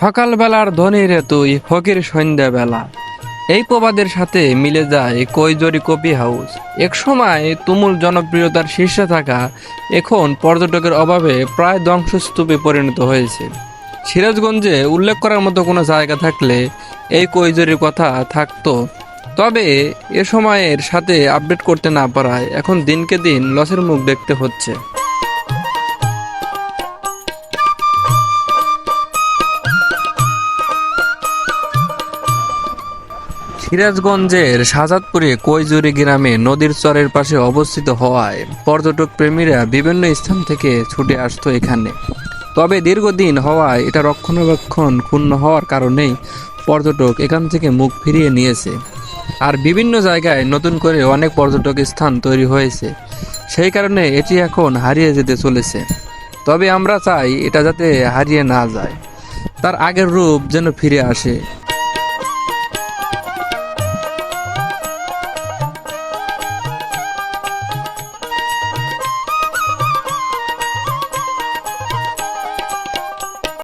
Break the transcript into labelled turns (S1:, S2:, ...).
S1: সকালবেলার ধনী রে তুই ফকির সন্ধ্যাবেলা। এই প্রবাদের সাথে মিলে যায় কৈজরি কপি হাউস। এক সময় তুমুল জনপ্রিয়তার শীর্ষে থাকা এখন পর্যটকের অভাবে প্রায় ধ্বংসস্তূপে পরিণত হয়েছে। সিরাজগঞ্জে উল্লেখ করার মতো কোনো জায়গা থাকলে এই কৈজরির কথা থাকতো। তবে এ সময়ের সাথে আপডেট করতে না পারায় এখন দিনকে দিন লসের মুখ দেখতে হচ্ছে। সিরাজগঞ্জের শাহজাদপুরে কৈজুরি গ্রামে নদীর চরের পাশে অবস্থিত হওয়ায় পর্যটক প্রেমীরা বিভিন্ন স্থান থেকে ছুটে আসতো এখানে। তবে দীর্ঘদিন হওয়ায় এটা রক্ষণাবেক্ষণ ক্ষুণ্ণ হওয়ার কারণেই পর্যটক এখান থেকে মুখ ফিরিয়ে নিয়েছে। আর বিভিন্ন জায়গায় নতুন করে অনেক পর্যটক স্থান তৈরি হয়েছে। সেই কারণে এটি এখন হারিয়ে যেতে চলেছে। তবে আমরা চাই এটা যাতে হারিয়ে না যায়। তার আগের রূপ যেন ফিরে আসে।